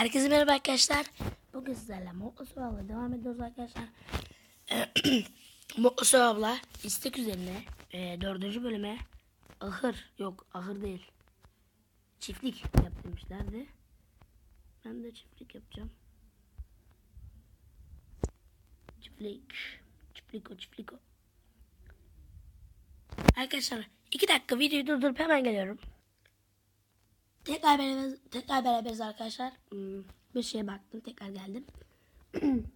Herkese merhaba arkadaşlar. Bugün sizlerle Mutlu Sıvab'la devam ediyoruz arkadaşlar. Mutlu Sıvab'la istek üzerine e, dördüncü bölüme ahır yok ahır değil. Çiftlik yap demişlerdi. Ben de çiftlik yapacağım. Çiftlik. Çiftlik o çiftlik o. Arkadaşlar iki dakika videoyu durdurup hemen geliyorum. Tekrar beraberiz, tekrar beraberiz arkadaşlar. Hmm, bir şeye baktım, tekrar geldim.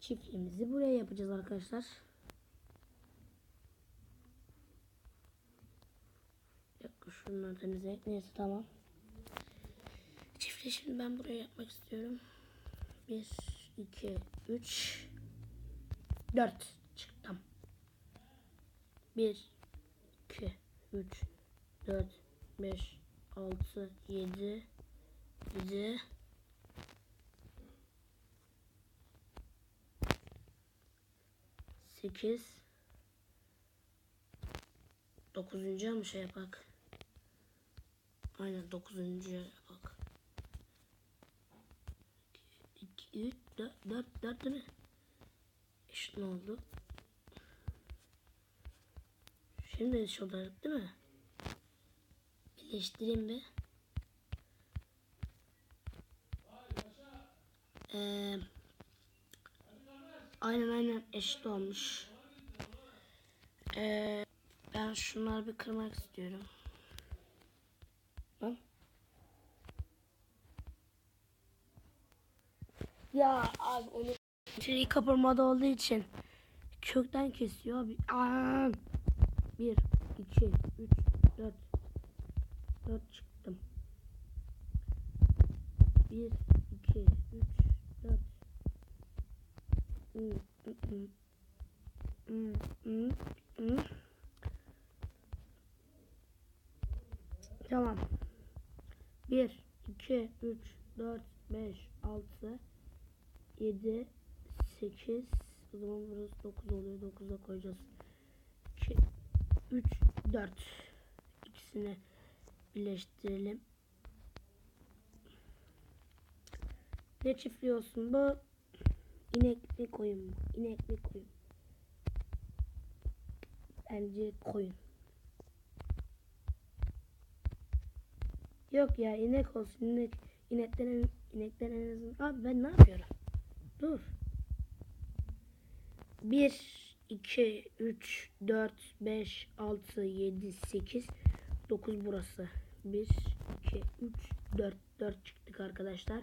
Çiftliğimizi buraya yapacağız arkadaşlar. Dakika şunları temizleyelim. Neyse tamam. Çiftliği şimdi ben buraya yapmak istiyorum. 1, 2, 3, 4 çıktım. 1, 2, 3, 4, 5, 6, 7, 7, 8, 9. mı şey yapak? Aynen 9. yapak. 2, 3, 4, 4, 4 değil mi? Eşit ne oldu? Şimdi eşit olarak değil mi? Birleştireyim bir. Ee, aynen aynen eşit olmuş. Ee, ben şunları bir kırmak istiyorum. Lan. Ya abi onu şeyi kapırmada olduğu için kökten kesiyor abi. Aa! 1, 2, 3, 4, 4 çıktım. 1, 2, 3, 4. Hmm, hmm, hmm, hmm. Tamam. 1, 2, 3, 4, 5, 6, 7, 8. O zaman burası 9 oluyor. 9'a koyacağız. 2, 3, 4. İkisini birleştirelim. Ne çiftliği olsun bu? İnek mi koyun mu? İnek mi koyun? Bence koyun. Yok ya inek olsun inek. İnekten en, inekten en azından. Abi ben ne yapıyorum? Dur. 1, 2, 3, 4, 5, 6, 7, 8, 9 burası. 1, 2, 3, 4, 4 çıktık arkadaşlar.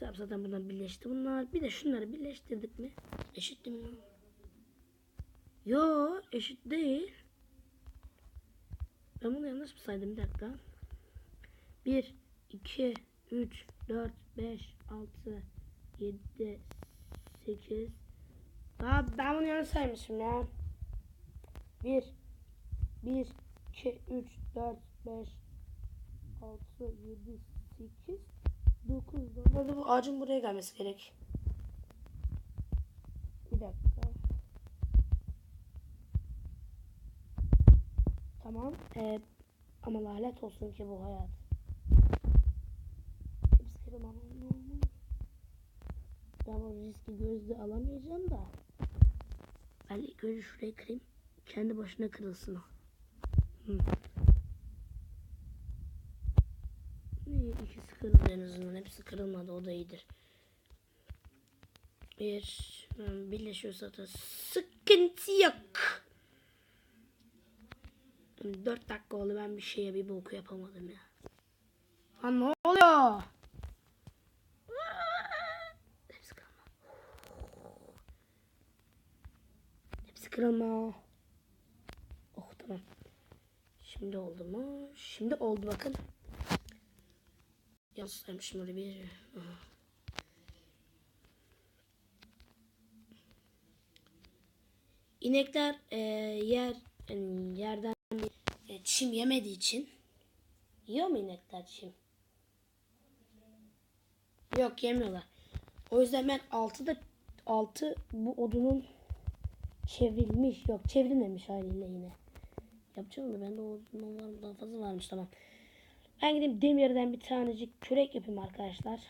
Tamam zaten bunlar birleşti bunlar. Bir de şunları birleştirdik mi? Eşit değil mi? Yo eşit değil. Ben bunu yanlış mı saydım bir dakika. 1, 2, 3, 4, 5, 6, 7, 8. Aa, ben bunu yanlış saymışım ya. 1, 1, 2, 3, 4, 5, 6, 7, 8, 9. Normalde bu ağacın buraya gelmesi gerek. Bir dakika. Tamam. Ee, ama lanet olsun ki bu hayat. Hepsi kırılmam. Ben bu riski gözle alamayacağım da. Ben ilk önce şurayı kırayım. Kendi başına kırılsın o. İkisi kırıldı en azından. Hepsi kırılmadı. O da iyidir. Bir hmm, birleşiyor zaten. Sıkıntı yok. 4 dakika oldu ben bir şeye bir boku yapamadım ya. Lan ne oluyor? Hepsi kırılma. Hepsi kırılma. Oh tamam. Şimdi oldu mu? Şimdi oldu bakın. Yansıtmışım oraya bir. İnekler e, yer yerden e, çim yemediği için yiyor mu inekler çim? Yok yemiyorlar. O yüzden ben altı da altı bu odunun çevrilmiş yok çevrilmemiş haliyle yine. Yapacağım da bende odundan var daha fazla varmış tamam. Ben gideyim demirden bir tanecik kürek yapayım arkadaşlar.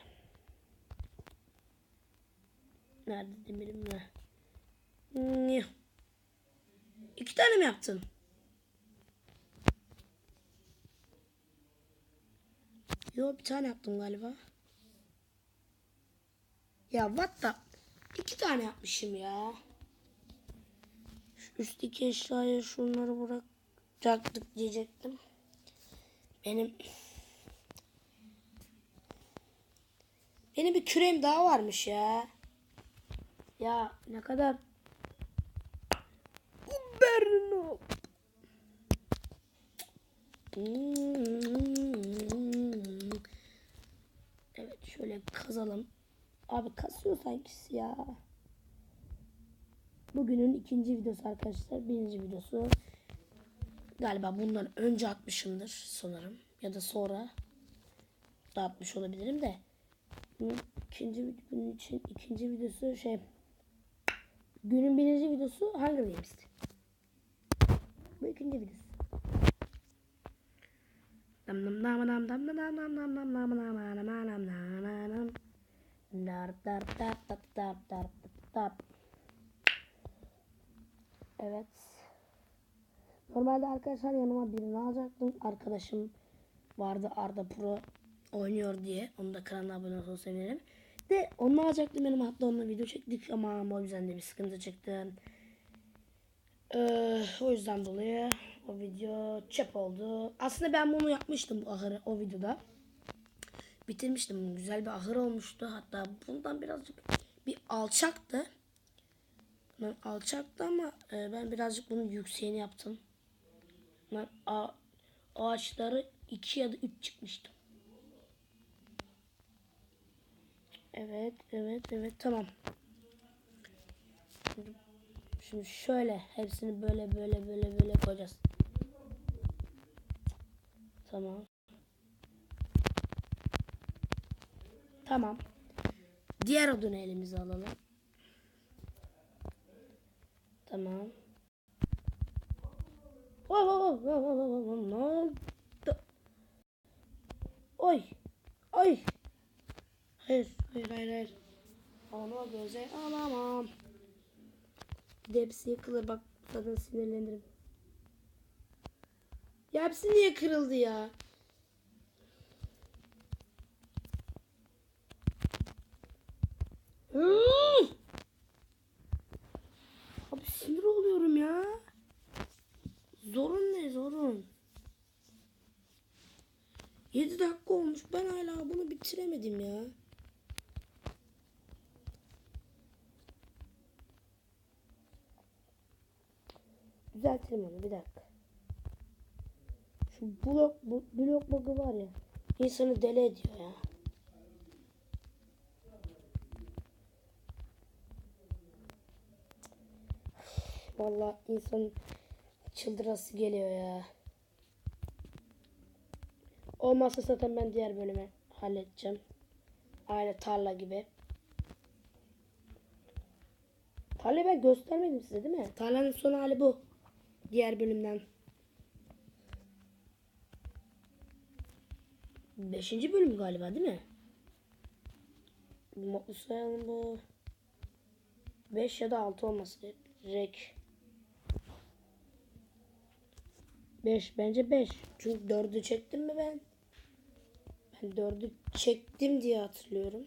Nerede demirim ne? İki tane mi yaptın? Yo bir tane yaptım galiba. Ya what the? İki tane yapmışım ya. Şu üstteki eşyaya şunları bırakacaktık diyecektim. Benim benim bir küreğim daha varmış ya. Ya ne kadar Berno. Evet şöyle kazalım. Abi kasıyor sanki ya. Bugünün ikinci videosu arkadaşlar. Birinci videosu. Galiba bundan önce atmışımdır sanırım. Ya da sonra da atmış olabilirim de. Bu ikinci bunun için ikinci videosu şey günün birinci videosu Hunger Games'ti. Bu ikinci videosu. Dam dam dam dam dam dam dam dam dam dam dam dam dam dam dam dam dam. Dar dar dar dar dar dar dar. Evet. Normalde arkadaşlar yanıma birini alacaktım. Arkadaşım vardı Arda Pro oynuyor diye. Onu da kanalına abone olursanız sevinirim. De onu alacaktım benim hatta onunla video çektik ama o yüzden de bir sıkıntı çıktı. Ee, o yüzden dolayı o video çöp oldu. Aslında ben bunu yapmıştım bu ahırı o videoda. Bitirmiştim. Güzel bir ahır olmuştu. Hatta bundan birazcık bir alçaktı. Ben alçaktı ama e, ben birazcık bunun yükseğini yaptım. Ben ağaçları iki ya da üç çıkmıştım. Evet, evet, evet. Tamam. Şimdi, şimdi şöyle hepsini böyle böyle böyle böyle koyacağız. Tamam. Tamam. Diğer odunu elimize alalım. Tamam. Oh, oh, oh, oh, ne oldu? Oy. Oy. Hayır, hayır, hayır, hayır. Onu göze alamam. Bir de yıkılır bak zaten sinirlenirim. Ya hepsi niye kırıldı ya? Hmm. Abi sinir oluyorum ya. Zorun ne zorun? 7 dakika olmuş ben hala bunu bitiremedim ya. Düzeltelim onu bir dakika. Şu blok bu, blok bug'ı var ya. insanı deli ediyor ya. Vallahi insan çıldırası geliyor ya. Olmazsa zaten ben diğer bölüme halledeceğim. Aynı tarla gibi. Tarlayı ben göstermedim size değil mi? Tarlanın son hali bu. Diğer bölümden. Beşinci bölüm galiba değil mi? Mutlu sayalım bu. Beş ya da altı olması gerek. Beş bence beş. Çünkü dördü çektim mi ben? Ben dördü çektim diye hatırlıyorum.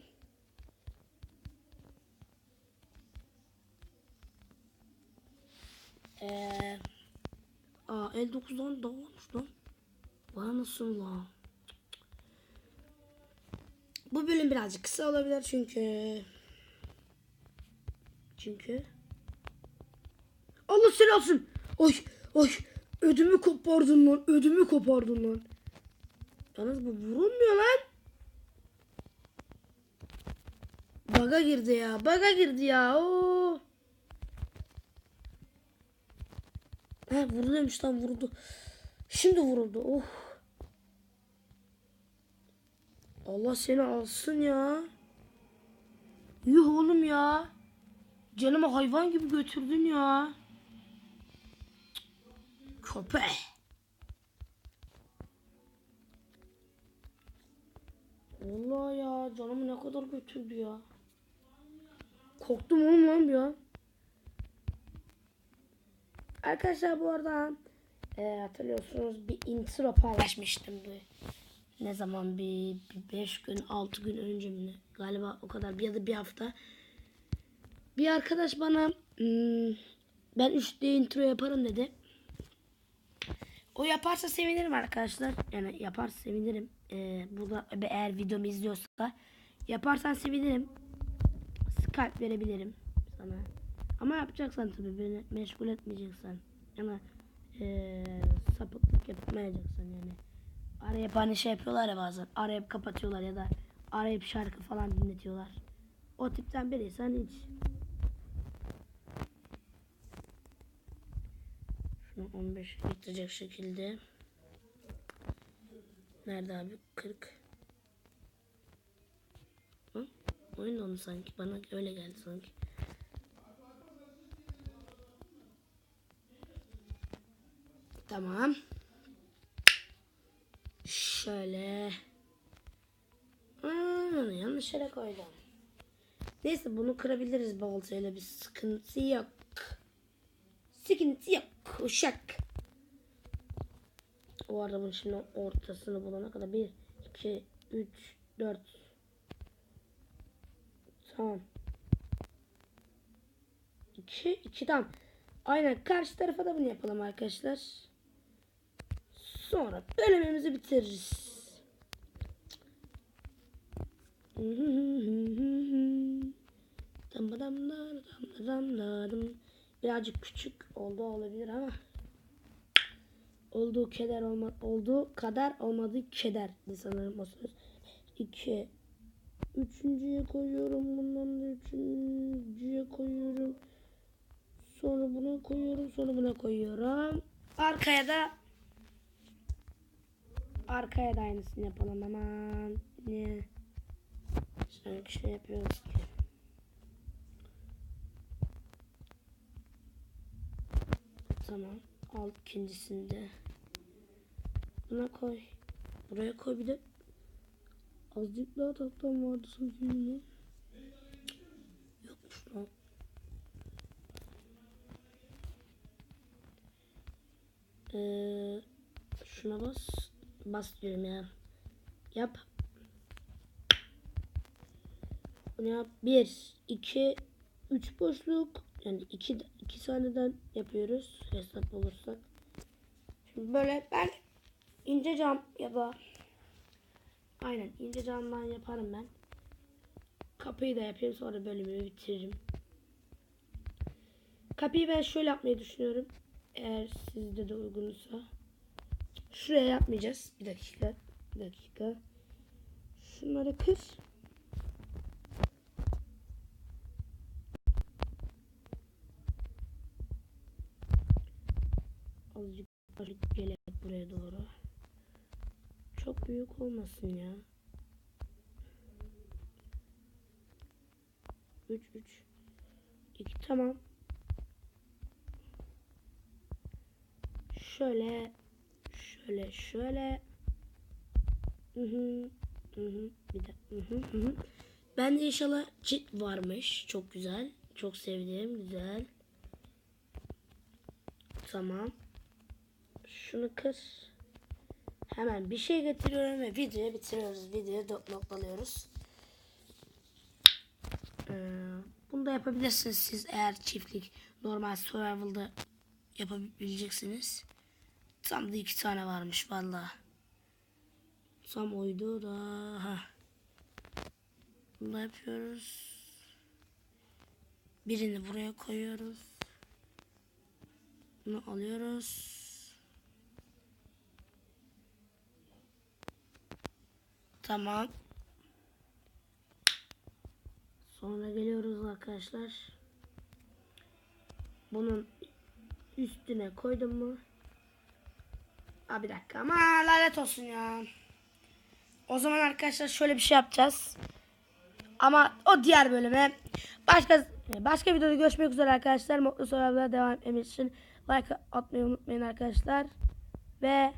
Eee Aa 59'dan daha olmuş lan. Bana nasıl lan? Bu bölüm birazcık kısa olabilir çünkü çünkü Allah seni alsın. Oy oy ödümü kopardın lan. Ödümü kopardın lan. Yalnız bu vurulmuyor lan. Baga girdi ya. Baga girdi ya. Oo. He vuruluyormuş lan vuruldu. Şimdi vuruldu. Oh. Allah seni alsın ya. Yuh oğlum ya. Canımı hayvan gibi götürdün ya. Köpek. Vallahi ya canımı ne kadar götürdü ya. Korktum oğlum lan bir an. Arkadaşlar bu arada e, hatırlıyorsunuz bir intro paylaşmıştım bir ne zaman bir 5 gün 6 gün önce mi galiba o kadar ya da bir hafta bir arkadaş bana hmm, ben 3D intro yaparım dedi. O yaparsa sevinirim arkadaşlar. Yani yaparsa sevinirim. Ee, burada eğer videomu izliyorsa yaparsan sevinirim. Skype verebilirim sana. Ama yapacaksan tabii beni meşgul etmeyeceksen. Yani ee, sapıklık yapmayacaksan yani. Arayıp hani şey yapıyorlar ya bazen. Arayıp kapatıyorlar ya da arayıp şarkı falan dinletiyorlar. O tipten biriysen hiç. Şunu 15 getirecek şekilde. Nerede abi? 40. Hı? Oyun onu sanki. Bana öyle geldi sanki. Tamam. Şöyle. Aa, yanlış yere koydum. Neyse bunu kırabiliriz baltayla bir sıkıntı yok. Sıkıntı yok. Uşak. O arada bunun şimdi ortasını bulana kadar 1, 2, 3, 4. Tamam. 2, 2 tamam. Aynen karşı tarafa da bunu yapalım arkadaşlar. Sonra bölümümüzü bitiririz. Dam dam dam dam dam Birazcık küçük oldu olabilir ama olduğu keder olma olduğu kadar olmadığı keder sanırım o söz. İki. Üçüncüye koyuyorum. Bundan da üçüncüye koyuyorum. Sonra buna koyuyorum. Sonra buna koyuyorum. Arkaya da arkaya da aynısını yapalım hemen. Ne? Sanki şey yapıyoruz ki. Tamam. Al ikincisini de. Buna koy. Buraya koy bir de. Azıcık daha tahtam vardı sanki yine. Yokmuş lan. Ee, şuna bas. Bas diyorum ya. Yap. Bunu yap. Bir, iki, üç boşluk. Yani iki, iki saniyeden yapıyoruz. Hesap olursak. Şimdi böyle ben ince cam ya da aynen ince camdan yaparım ben. Kapıyı da yapayım sonra bölümü bitiririm. Kapıyı ben şöyle yapmayı düşünüyorum. Eğer sizde de uygunsa. Şuraya yapmayacağız. Bir dakika. Bir dakika. Şunları kır. Azıcık azıcık gelelim buraya doğru. Çok büyük olmasın ya. 3 3 2 tamam. Şöyle şöyle şöyle hı hı hı hı bir de hı hı hı. Ben de inşallah çit varmış. Çok güzel. Çok sevdiğim güzel. Tamam. Şunu kır. Hemen bir şey getiriyorum ve videoyu bitiriyoruz. Videoyu noktalıyoruz. Ee, bunu da yapabilirsiniz siz eğer çiftlik normal survival'da yapabileceksiniz. Tam da iki tane varmış valla. Tam oydu da. Ha. Bunu da yapıyoruz. Birini buraya koyuyoruz. Bunu alıyoruz. Tamam. Sonra geliyoruz arkadaşlar. Bunun üstüne koydum mu? Aa bir dakika ama lanet olsun ya. O zaman arkadaşlar şöyle bir şey yapacağız. Ama o diğer bölüme başka başka videoda görüşmek üzere arkadaşlar. Mutlu sorularla devam etmek için like atmayı unutmayın arkadaşlar. Ve